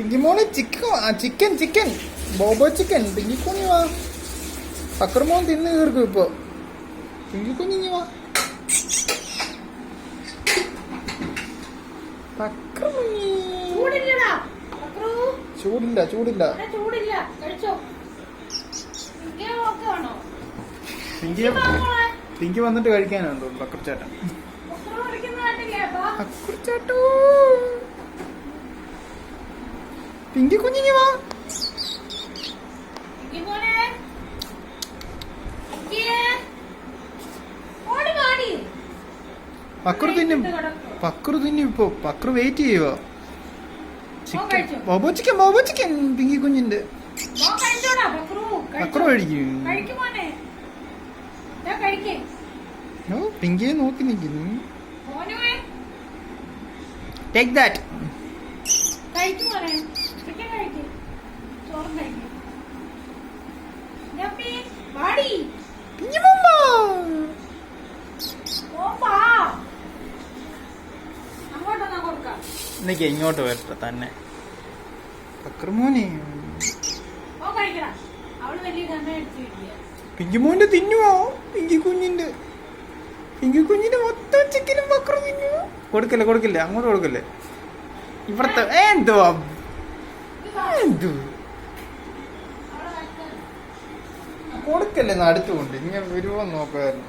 Pinkymol chicken chicken chicken ബോബോ chicken പിങ്കിക്കുഞ്ഞി വാ അക്രമോൻ തിന്ന് തീർക്കും ഇപ്പൊ പിങ്കിക്കുഞ്ഞി വാ ചൂടില്ല ചൂടില്ല. പിങ്കി വന്നിട്ട് കഴിക്കാനാണ് തോന്നുന്നു അപ്പാ? പക്രച്ചേട്ടു പിങ്കി കുഞ്ഞിങ്ങി വാ. പക്രു തിന്നും. പക്രു തിന്നും ഇപ്പൊ പക്രു വെയിറ്റ് ചെയ്യുവോ ചിക്കൻ? ബോബോ ചിക്കൻ ബോബോ ചിക്കൻ പിങ്കി കുഞ്ഞിന്റെ പക്രു കഴിക്കും പിങ്കിയെ നോക്കി നിൽക്കുന്നു ടേക്ക് ദാറ്റ് കഴിക്ക് ചോറും കഴിക്ക് ഞമ്മി വാടി ഓപ്പാ അങ്ങോട്ടൊന്നാ കൊടുക്കാം എനിക്ക് ഇങ്ങോട്ട് വരട്ടെ തന്നെ. പിങ്കിമോന്റെ തിന്നുവോ പിങ്കി കുഞ്ഞിന്റെ പിങ്കി കുഞ്ഞിന്റെ മൊത്തം ചിക്കനും വക്രം തിന്നുവോ? കൊടുക്കല്ലേ കൊടുക്കില്ല? അങ്ങോട്ട് കൊടുക്കല്ലേ? ഇവിടത്തെ ഏ, എന്തുവാ? എന്തു കൊടുക്കല്ലേ അടുത്തുകൊണ്ട് ഇങ്ങനെ വരുമോ നോക്കുമായിരുന്നു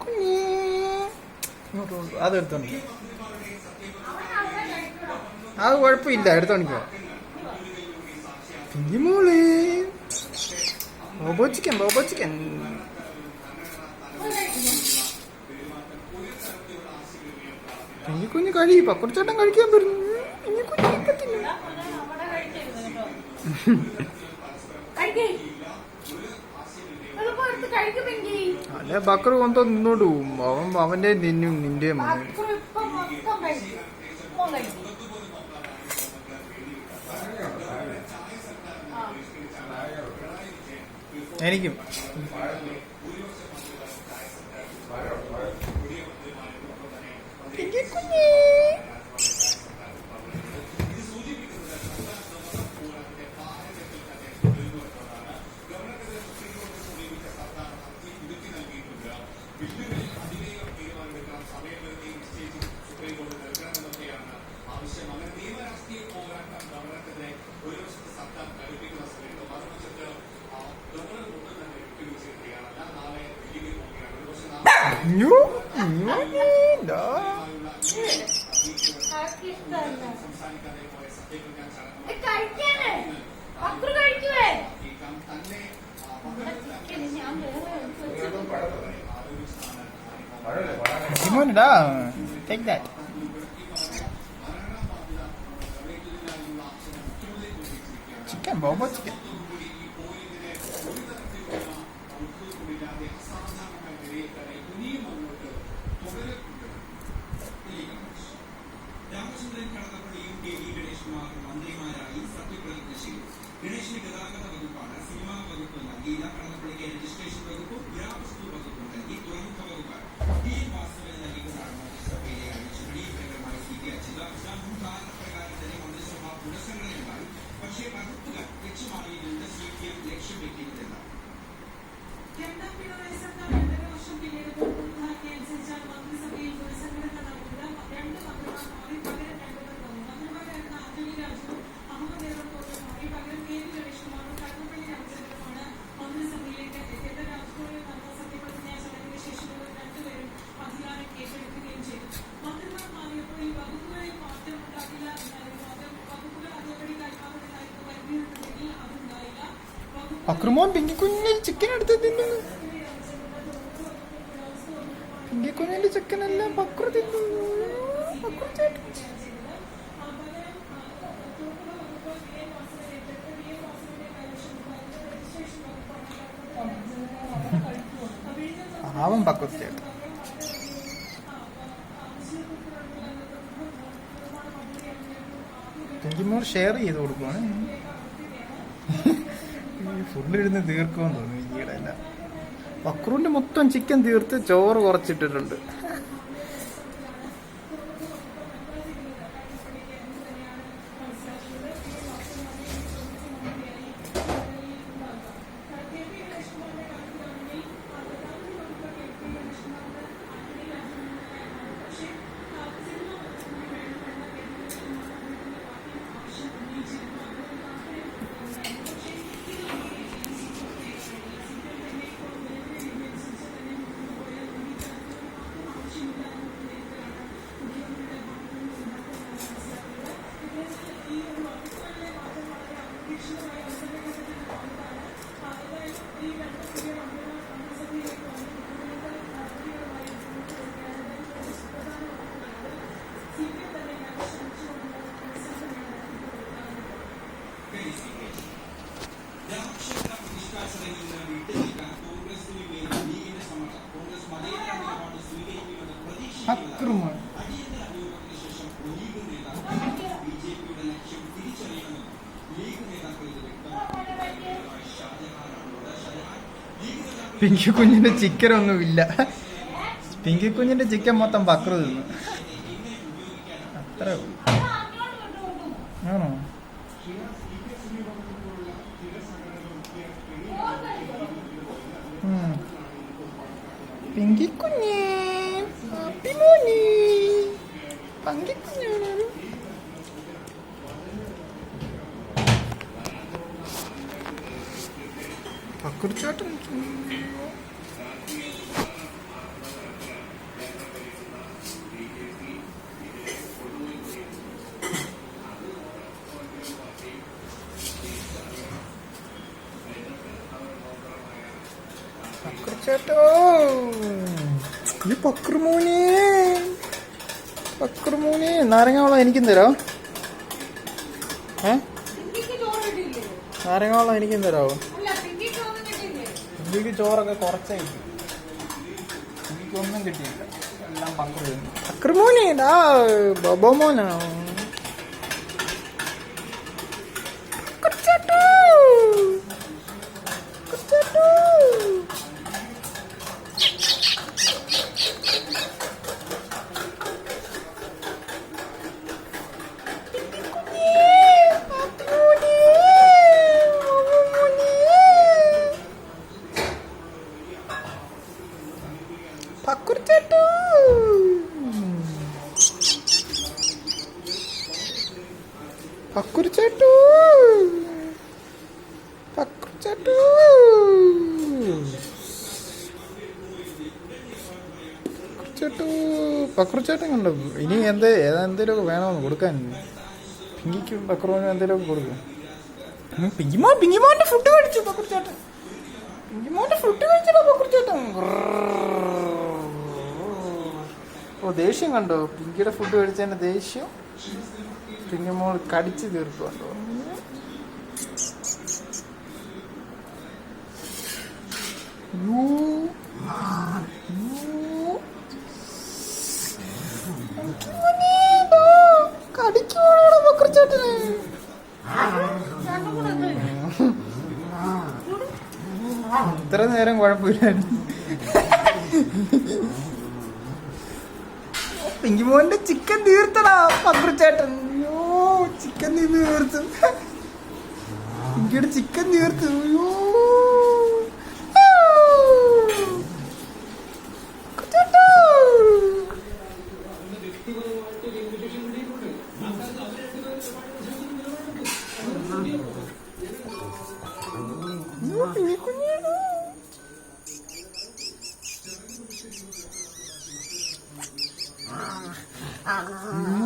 കുഞ്ഞേ. അത് എടുത്തോണ്ട്. അത് കുഴപ്പമില്ല. എടുത്തോണിക്കോ പിങ്കിമോൾ ബോബോ ചിക്കൻ ബോബോ ചിക്കൻ. പക്കുറച്ചേട്ടൻ കഴിക്കാൻ വരുന്നു പിങ്കിക്കുഞ്ഞ് കഴിക്കത്തില്ല അവിടെ കഴിക്കരുത് കേട്ടോ കഴിക്കേ എളുപ്പം എടുത്ത് കഴിക്കുമെങ്കിൽ അല്ലെ ബക്കർ കൊന്തോ നിന്നോണ്ട് പോവും. അവൻ അവന്റെ നിന്നും നിന്റെ പക്രു ഇപ്പൊ മൊത്തം കഴിക്കും മോൻ കഴിക്കും എനിക്കും പിങ്കിക്കുഞ്ഞ് അയ്യോ, അയ്യോ, ഇതാ. ആർക്ക് ഇഷ്ടമല്ല ഏ, കഴിക്കാനേ ജിമോനെടാ take that chicken ബോബോ chicken Ramachandran കടന്നപ്പള്ളിയും കെ വി ഗണേഷ്കുമാർ മന്ത്രിമാരായി സത്യപ്രതിജ്ഞ ചെയ്തു. ഗണേഷിന് ഗതാഗത വകുപ്പാണ് അക്രമോൻ പിങ്കിക്കുഞ്ഞിന്റെ ചിക്കൻ എടുത്ത് തിന്നുന്നു പിങ്കിക്കുഞ്ഞിന്റെ ചിക്കൻ എല്ലാം പക്രു തിന്നു. പാവം പക്രു ചേട്ടൻ. പിങ്കിമോൾ ഷെയർ ചെയ്ത് കൊടുക്കുവാണ്. ഫുഡ് ഇരുന്ന് തീർക്കുമെന്ന് തോന്നുന്നു ഈയിടെ എല്ലാം. വക്രൂന്റെ മൊത്തം ചിക്കൻ തീർത്ത് ചോറ് കുറച്ചിട്ടിട്ടുണ്ട്. പിങ്കി കുഞ്ഞിന്റെ ചിക്കൻ ഒന്നുമില്ല പിങ്കി കുഞ്ഞിന്റെ ചിക്കൻ മൊത്തം ബക്ര തിന്നു. അത്ര ആണോ. പിങ്കി കുഞ്ഞേ പാപ്പി പക്കുറിച്ചോട്ടൻ പക്കുറിച്ചോട്ടോ ഈ പക്രുമോനെ. പക്രുമോനെ നാരങ്ങ വെള്ളം എനിക്കും തരോ ഏ? നാരങ്ങാവളം എനിക്കും ഒന്നും എനിക്ക് ചോറൊക്കെ കുറച്ചേ എനിക്കൊന്നും കിട്ടിയില്ല. എല്ലാം പക്രു പക്രുമോനേടാ ബബോമോനാ പക്കുറിച്ചേട്ടോ ചേട്ടൻ കണ്ടു. ഇനി എന്ത് ഏതെന്തേലും വേണമെന്ന് കൊടുക്കാൻ. പിങ്കിക്കും പക്രുവിനും എന്തേലും കൊടുക്കും. പിങ്കിമോൻ പിങ്കിമോന്റെ ഫുഡ് കഴിച്ചു പക്കുറിച്ചേട്ടൻ പിങ്കിമോന്റെ ഫുഡ് കഴിച്ചടാ പക്കുറിച്ചേട്ടൻ ഓ ദേഷ്യം കണ്ടോ? പിങ്കിയുടെ ഫുഡ് കഴിച്ചതിന് ദേഷ്യം. പിങ്കിമോൾ കടിച്ചു തീർക്കുണ്ടോ കണ്ടോ? യൂ കടിക്കുവാണോ പക്കുറിച്ചേട്ടനെ ഇത്ര നേരം കുഴപ്പമില്ലായിരുന്നു. പിങ്കിമോന്റെ ചിക്കൻ തീർത്തടാ പക്രുച്ചേട്ടൻ അയ്യോ ചിക്കൻ തീർന്ന് തീർത്തു. പിങ്കിയുടെ ചിക്കൻ തീർത്തു. അയ്യോ. പക്രുച്ചേട്ടാ. അയ്യോ, Mm -hmm.